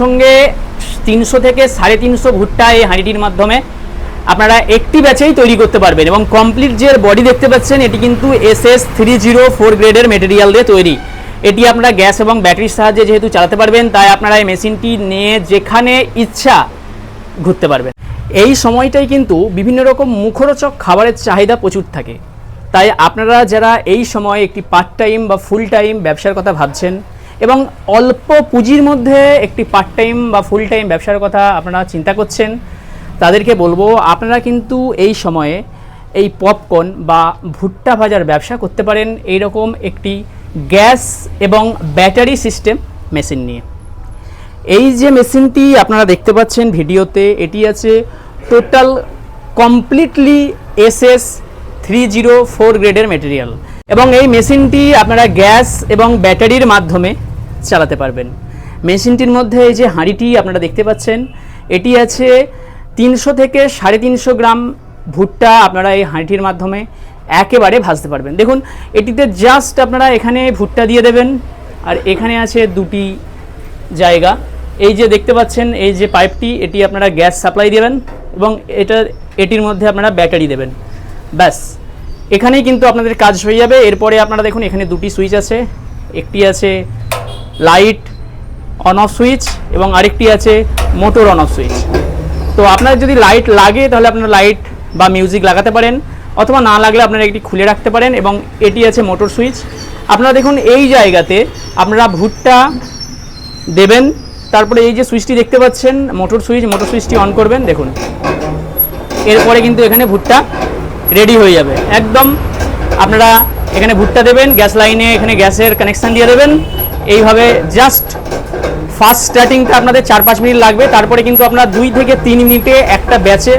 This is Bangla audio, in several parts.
একসঙ্গে তিনশো থেকে সাড়ে তিনশো ভুট্টা এই হাঁড়িটির মাধ্যমে আপনারা একটি ব্যাচেই তৈরি করতে পারবেন এবং কমপ্লিট যে বডি দেখতে পাচ্ছেন, এটি কিন্তু S S three zero four গ্রেডের মেটেরিয়াল দিয়ে তৈরি। এটি আপনারা গ্যাস এবং ব্যাটারির সাহায্যে যেহেতু চালাতে পারবেন, তাই আপনারা এই মেশিনটি নিয়ে যেখানে ইচ্ছা ঘুরতে পারবেন। এই সময়টাই কিন্তু বিভিন্ন রকম মুখরোচক খাবারের চাহিদা প্রচুর থাকে। তাই আপনারা যারা এই সময় একটি পার্ট টাইম বা ফুল টাইম ব্যবসার কথা ভাবছেন এবং অল্প পুঁজির মধ্যে একটি পার্ট টাইম বা ফুল টাইম ব্যবসার কথা আপনারা চিন্তা করছেন, তাদেরকে বলব আপনারা কিন্তু এই সময়ে এই পপকর্ন বা ভুট্টা ভাজার ব্যবসা করতে পারেন এইরকম একটি গ্যাস এবং ব্যাটারি সিস্টেম মেশিন নিয়ে। এই যে মেশিনটি আপনারা দেখতে পাচ্ছেন ভিডিওতে, এটি আছে total completely SS three zero four গ্রেডের মেটেরিয়াল এবং এই মেশিনটি আপনারা গ্যাস এবং ব্যাটারির মাধ্যমে চালাতে পারবেন। মেশিনটির মধ্যে এই যে হাঁড়িটি আপনারা দেখতে পাচ্ছেন, এটি আছে তিনশো থেকে সাড়ে তিনশো গ্রাম ভুট্টা আপনারা এই হাঁড়িটির মাধ্যমে একেবারে ভাজতে পারবেন। দেখুন, এটিতে জাস্ট আপনারা এখানে ভুট্টা দিয়ে দেবেন, আর এখানে আছে দুটি জায়গা। এই যে দেখতে পাচ্ছেন, এই যে পাইপটি, এটি আপনারা গ্যাস সাপ্লাই দেবেন এবং এটা, এটির মধ্যে আপনারা ব্যাটারি দেবেন। ব্যাস। এখানেই কিন্তু আপনাদের কাজ হয়ে যাবে। এরপরে আপনারা দেখুন, এখানে দুটি সুইচ আছে, একটি আছে লাইট অন অফ সুইচ এবং আরেকটি আছে মোটর অন অফ সুইচ তো আপনার যদি লাইট লাগে তাহলে আপনার লাইট বা মিউজিক লাগাতে পারেন, অথবা না লাগলে আপনারা একটি খুলে রাখতে পারেন এবং এটি আছে মোটর সুইচ আপনারা দেখুন এই জায়গাতে আপনারা ভুট্টা দেবেন, তারপরে এই যে সুইচটি দেখতে পাচ্ছেন মোটর সুইচ মোটর সুইচটি অন করবেন, দেখুন। এরপরে কিন্তু এখানে ভুট্টা রেডি হয়ে যাবে। একদম আপনারা এখানে ভুট্টা দেবেন গ্যাস লাইনে এখানে গ্যাসের কানেকশান দিয়ে দেবেন। এইভাবে জাস্ট ফার্স্ট স্টার্টিংটা আপনাদের চার পাঁচ মিনিট লাগবে। তারপরে কিন্তু আপনারা দুই থেকে তিন মিনিটে একটা ব্যাচে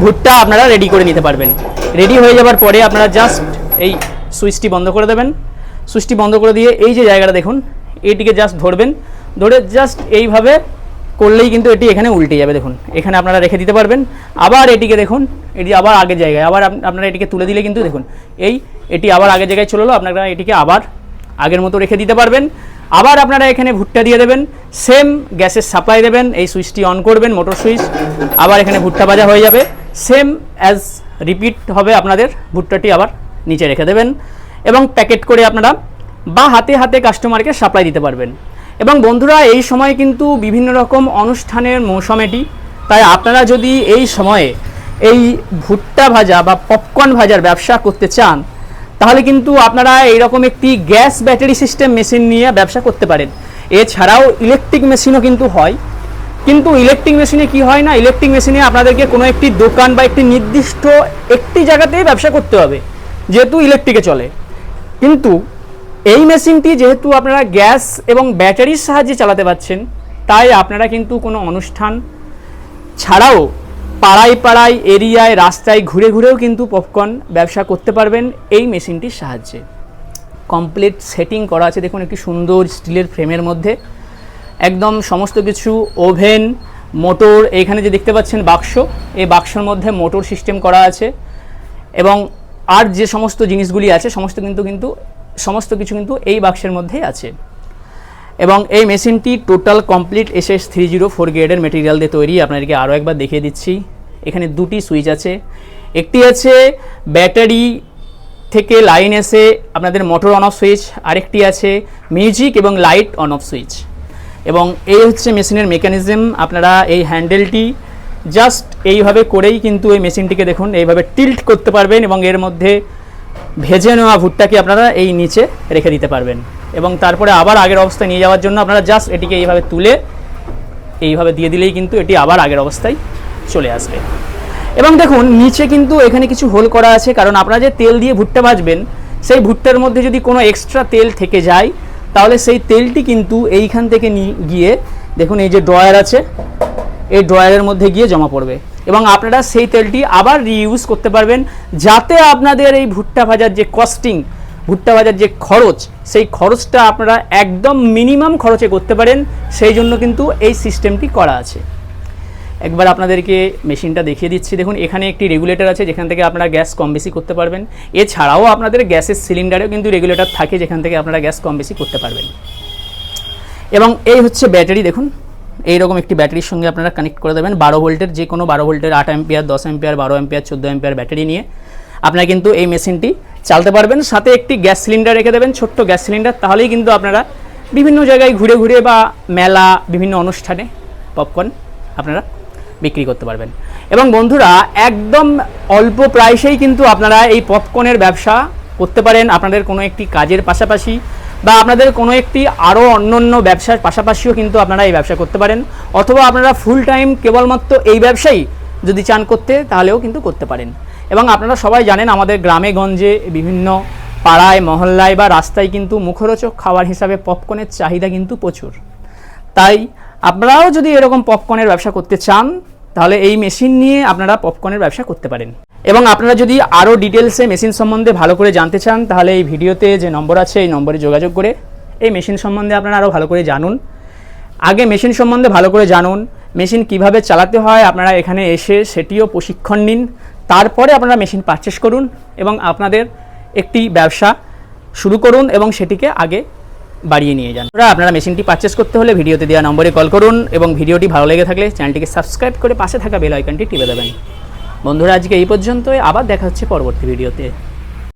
ভুট্টা আপনারা রেডি করে নিতে পারবেন। রেডি হয়ে যাবার পরে আপনারা জাস্ট এই সুইচটি বন্ধ করে দেবেন। সুইচটি বন্ধ করে দিয়ে এই যে জায়গাটা দেখুন, এইটিকে জাস্ট ধরবেন। ধরে জাস্ট এইভাবে করলেই কিন্তু এটি এখানে উল্টে যাবে, দেখুন। এখানে আপনারা রেখে দিতে পারবেন। আবার এটিকে দেখুন, এটি আবার আগের জায়গায়, আবার আপনারা এটিকে তুলে দিলে কিন্তু দেখুন, এই এটি আবার আগের জায়গায় চলে আপনারা এটিকে আবার আগের মতো রেখে দিতে পারবেন। আবার আপনারা এখানে ভুট্টা দিয়ে দেবেন। সেম গ্যাসের সাপ্লাই দেবেন, এই সুইচটি অন করবেন মোটর সুইচ। আবার এখানে ভুট্টা ভাজা হয়ে যাবে। সেম অ্যাজ রিপিট হবে আপনাদের, ভুট্টাটি আবার নিচে রেখে দেবেন। এবং প্যাকেট করে আপনারা বা হাতে হাতে কাস্টমারকে সাপ্লাই দিতে পারবেন। এবং বন্ধুরা, এই সময় কিন্তু বিভিন্ন রকম অনুষ্ঠানের মৌসুম এটি। তাই আপনারা যদি এই সময়ে এই ভুট্টা ভাজা বা পপকর্ন ভাজার ব্যবসা করতে চান তাহলে কিন্তু আপনারা এইরকম একটি গ্যাস ব্যাটারি সিস্টেম মেশিন নিয়ে ব্যবসা করতে পারেন। এছাড়াও ইলেকট্রিক মেশিনও কিন্তু হয়। কিন্তু ইলেকট্রিক মেশিনে কি হয় না, ইলেকট্রিক মেশিনে আপনাদেরকে কোনো একটি দোকান বা একটি নির্দিষ্ট একটি জায়গাতেই ব্যবসা করতে হবে, যেহেতু ইলেকট্রিকে চলে। কিন্তু এই মেশিনটি যেহেতু আপনারা গ্যাস এবং ব্যাটারির সাহায্যে চালাতে পারছেন, তাই আপনারা কিন্তু কোনো অনুষ্ঠান ছাড়াও পাড়ায় পাড়ায়, এরিয়ায়, রাস্তায় ঘুরে ঘুরেও কিন্তু পপকর্ন ব্যবসা করতে পারবেন এই মেশিনটির সাহায্যে। কমপ্লিট সেটিং করা আছে, দেখুন একটি সুন্দর স্টিলের ফ্রেমের মধ্যে। একদম সমস্ত কিছু ওভেন মোটর এখানে যে দেখতে পাচ্ছেন বাক্স, এই বাক্সর মধ্যে মোটর সিস্টেম করা আছে। এবং আর যে সমস্ত জিনিসগুলি আছে, সমস্ত কিন্তু কিন্তু, সমস্ত কিছু কিন্তু এই বাক্সের মধ্যেই আছে। এবং এই মেশিনটি total complete S S three zero four গ্রেডের মেটেরিয়াল দিয়ে তৈরি। আপনাদেরকে আরও একবার দেখিয়ে দিচ্ছি। এখানে দুটি সুইচ আছে। একটি আছে ব্যাটারি থেকে লাইন এসে আপনাদের মোটর অন অফ সুইচ, আরেকটি আছে মিউজিক এবং লাইট অন অফ সুইচ। এবং এই হচ্ছে মেশিনের মেকানিজম, আপনারা এই হ্যান্ডেলটি জাস্ট এইভাবে করেই কিন্তু এই মেশিনটিকে দেখুন, এইভাবে টিল্ট করতে পারবেন এবং এর মধ্যে ভেজে নেওয়া ভুট্টাকে আপনারা এই নিচে রেখে দিতে পারবেন। এবং তারপরে আবার আগের অবস্থায় নিয়ে যাওয়ার জন্য আপনারা জাস্ট এটিকে এইভাবে তুলে এইভাবে দিয়ে দিলেই কিন্তু এটি আবার আগের অবস্থায় চলে আসবে। এবং দেখুন, নিচে কিন্তু এখানে কিছু হোল করা আছে, কারণ আপনারা যে তেল দিয়ে ভুট্টা ভাজবেন, সেই ভুট্টার মধ্যে যদি কোনো এক্সট্রা তেল থেকে যায়, তাহলে সেই তেলটি কিন্তু এইখান থেকে গিয়ে দেখুন, এই যে ড্রয়ার আছে, এই ড্রয়ারের মধ্যে গিয়ে জমা পড়বে। এবং আপনারা সেই তেলটি আবার রিইউজ করতে পারবেন, যাতে আপনাদের এই ভুট্টা ভাজার যে কস্টিং ভুট্টা ভাজার যে খরচ, সেই খরচটা আপনারা একদম মিনিমাম খরচে করতে পারেন, সেই জন্য কিন্তু এই সিস্টেমটি করা আছে। একবার আপনাদেরকে মেশিনটা দেখিয়ে দিচ্ছি। দেখুন, এখানে একটি রেগুলেটর আছে যেখান থেকে আপনারা গ্যাস কম বেশি করতে পারবেন। এছাড়াও আপনাদের গ্যাসের সিলিন্ডারেও কিন্তু রেগুলেটর থাকে যেখান থেকে আপনারা গ্যাস কম বেশি করতে পারবেন। এবং এই হচ্ছে ব্যাটারি, দেখুন। এইরকম একটি ব্যাটারির সঙ্গে আপনারা কানেক্ট করে দেবেন। বারো ভোল্টের যে কোনো বারো ভোল্টের আট অ্যাম্পিয়ার, দশ অ্যাম্পিয়ার, বারো অ্যাম্পিয়ার, চোদ্দ অ্যাম্পিয়ার ব্যাটারি নিয়ে আপনারা কিন্তু এই মেশিনটি চালাতে পারবেন। সাথে একটি গ্যাস সিলিন্ডার রেখে দেবেন, ছোট্ট গ্যাস সিলিন্ডার তাহলেই কিন্তু আপনারা বিভিন্ন জায়গায় ঘুরে ঘুরে বা মেলা, বিভিন্ন অনুষ্ঠানে পপকর্ন আপনারা বিক্রি করতে পারবেন। এবং বন্ধুরা, একদম অল্প প্রাইসেই কিন্তু আপনারা এই পপকর্নের ব্যবসা করতে পারেন। আপনাদের কোনো একটি কাজের পাশাপাশি বা আপনাদের কোনো একটি আরও অন্য অন্য ব্যবসার পাশাপাশিও কিন্তু আপনারা এই ব্যবসা করতে পারেন। অথবা আপনারা ফুল টাইম কেবলমাত্র এই ব্যবসাই যদি চান করতে, তাহলেও কিন্তু করতে পারেন। এবং আপনারা সবাই জানেন, আমাদের গ্রামে গঞ্জে বিভিন্ন পাড়ায়, মহল্লায় বা রাস্তায় কিন্তু মুখরোচক খাবার হিসাবে পপকর্নের চাহিদা কিন্তু প্রচুর। তাই আপনারাও যদি এরকম পপকর্নের ব্যবসা করতে চান, তাহলে এই মেশিন নিয়ে আপনারা পপকর্নের ব্যবসা করতে পারেন। এবং আপনারা যদি আরও ডিটেলসে মেশিন সম্বন্ধে ভালো করে জানতে চান, তাহলে এই ভিডিওতে যে নম্বর আছে, এই নম্বরে যোগাযোগ করে এই মেশিন সম্বন্ধে আপনারা আরও ভালো করে জানুন। আগে মেশিন সম্বন্ধে ভালো করে জানুন মেশিন কীভাবে চালাতে হয়, আপনারা এখানে এসে সেটিও প্রশিক্ষণ নিন, তারপরে আপনারা মেশিন পারচেস করুন এবং আপনাদের একটি ব্যবসা শুরু করুন এবং সেটিকে আগে বাড়িয়ে নিয়ে যান। ওরা আপনারা মেশিনটি পারচেস করতে হলে ভিডিওতে দেওয়া নম্বরে কল করুন এবং ভিডিওটি ভালো লেগে থাকলে চ্যানেলটিকে সাবস্ক্রাইব করে পাশে থাকা বেল আইকনটি টিপে দেবেন। বন্ধুরা, আজকে এই পর্যন্তই। আবার দেখা হচ্ছে পরবর্তী ভিডিওতে।